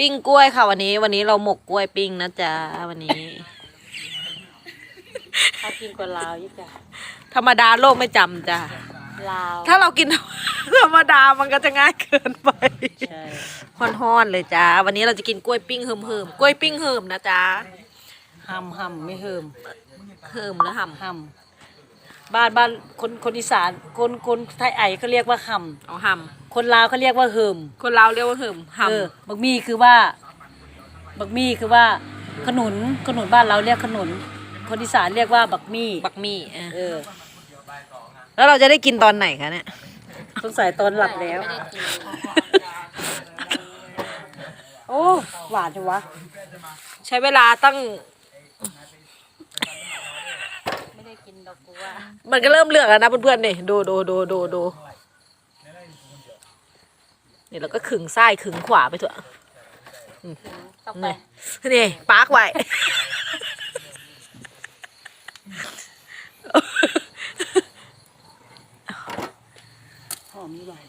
ปิ้งกล้วยค่ะวันนี้ วันนี้เราหมกกล้วยปิ้งนะจ๊ะวันนี้เขากินกว่าลาวยี่จ้ะธรรมดาโลกไม่จำจ้ะลาวถ้าเรากินธรรมดามันก็จะง่ายเกินไปใช่ฮ้อนๆเลยจ้าวันนี้เราจะกินกล้วยปิ้งเหิมๆกล้วยปิ้งเหิมนะจ๊ะห้ำห้ำไม่เฮิมเหิมแล้วห่ห้ำ บ้านบ้านคนคนอีสาน คนคนไทยไอเขาเรียกว่าห้ำเอาห่ำคนลาวเขาเรียกว่าเฮิมำคนเราวเรียกว่าเหิมห่เออบักมี่คือว่าบักมี่คือว่าขนุนขนุนบ้านเราเรียกขนุน คนอีสานเรียกว่าบักมี่ำบักมี่เออเออแล้วเราจะได้กินตอนไหนคะเนี่ย สงสัยตอนหลับแล้ว โอ้หวานจังวะ ใช้เวลาตั้ง ไม่ได้กินดอกบัวมันก็เริ่มเลือกแล้วนะเพื่อนๆนี่ดูดูดูดูดูนี่เราก็ขึงซ้ายขึงขวาไปเถอะต้องไป นี่นี่ปาร์กไว้หอมนี่หวาน